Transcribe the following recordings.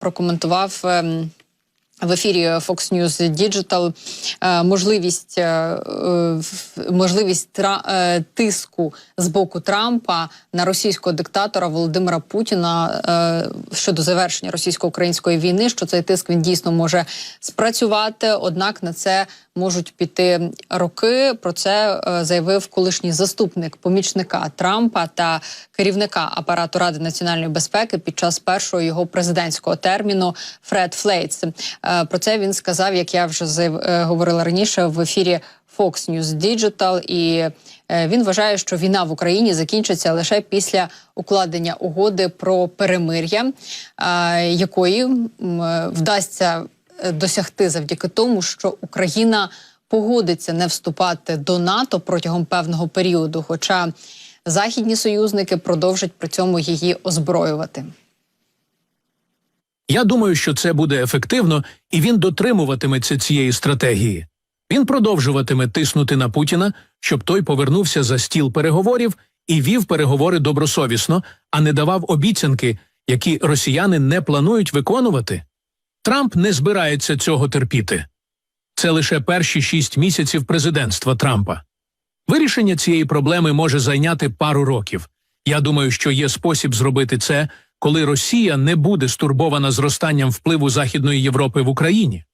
прокоментував. ем, В ефірі Fox News Digital е, можливість, е, можливість е, тиску з боку Трампа на російського диктатора Володимира Путіна щодо завершення російсько-української війни, що цей тиск він дійсно може спрацювати. Однак на це можуть піти роки. Про це е, заявив колишній заступник помічника Трампа та керівника апарату Ради національної безпеки під час першого його президентського терміну Фред Флейтс. Е, Про це він сказав, як я вже е, говорила раніше в ефірі Fox News Digital. І він вважає, що війна в Україні закінчиться лише після укладення угоди про перемир'я, якої вдасться досягти завдяки тому, що Україна погодиться не вступати до НАТО протягом певного періоду, хоча західні союзники продовжать при цьому її озброювати. Я думаю, що це буде ефективно, і він дотримуватиметься цієї стратегії. Він продовжуватиме тиснути на Путіна, щоб той повернувся за стіл переговорів і вів переговори добросовісно, а не давав обіцянки, які росіяни не планують виконувати. Трамп не збирається цього терпіти. Це лише перші шість місяців президентства Трампа. Вирішення цієї проблеми може зайняти пару років. Я думаю, що є спосіб зробити це, коли Росія не буде стурбована зростанням впливу Західної Європи в Україні,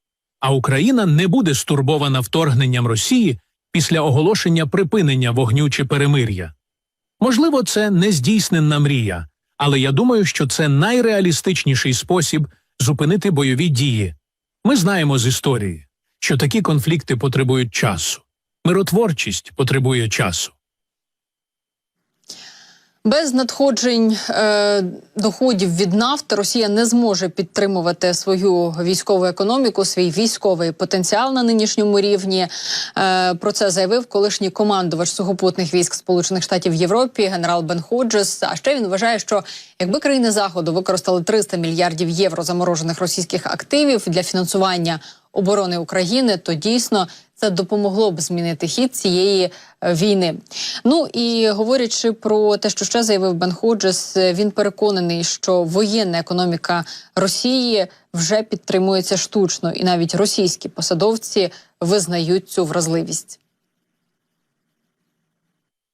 а Україна не буде стурбована вторгненням Росії після оголошення припинення вогню чи перемир'я. Можливо, це не здійсненна мрія, але я думаю, що це найреалістичніший спосіб зупинити бойові дії. Ми знаємо з історії, що такі конфлікти потребують часу. Миротворчість потребує часу. Без надходжень е, доходів від нафти Росія не зможе підтримувати свою військову економіку, свій військовий потенціал на нинішньому рівні. Е, про це заявив колишній командувач сухопутних військ Сполучених Штатів Європі, генерал Бен Ходжес. А ще він вважає, що якби країни заходу використали 300 мільярдів євро заморожених російських активів для фінансування оборони України, то дійсно це допомогло б змінити хід цієї е, війни. Ну і говорячи про те, що ще заявив Бен Ходжес, е, він переконаний, що воєнна економіка Росії вже підтримується штучно, і навіть російські посадовці визнають цю вразливість.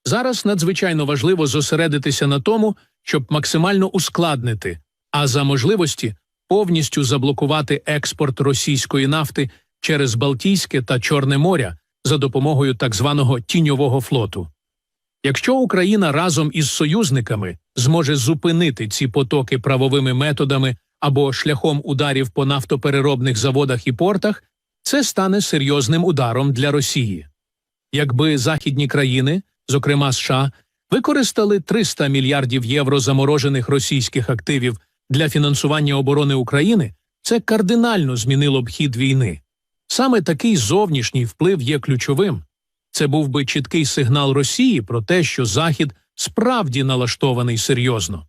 Зараз надзвичайно важливо зосередитися на тому, щоб максимально ускладнити, а за можливості повністю заблокувати експорт російської нафти через Балтійське та Чорне моря за допомогою так званого тіньового флоту. Якщо Україна разом із союзниками зможе зупинити ці потоки правовими методами або шляхом ударів по нафтопереробних заводах і портах, це стане серйозним ударом для Росії. Якби західні країни, зокрема США, використали 300 мільярдів євро заморожених російських активів для фінансування оборони України, це кардинально змінило б хід війни. Саме такий зовнішній вплив є ключовим. Це був би чіткий сигнал Росії про те, що Захід справді налаштований серйозно.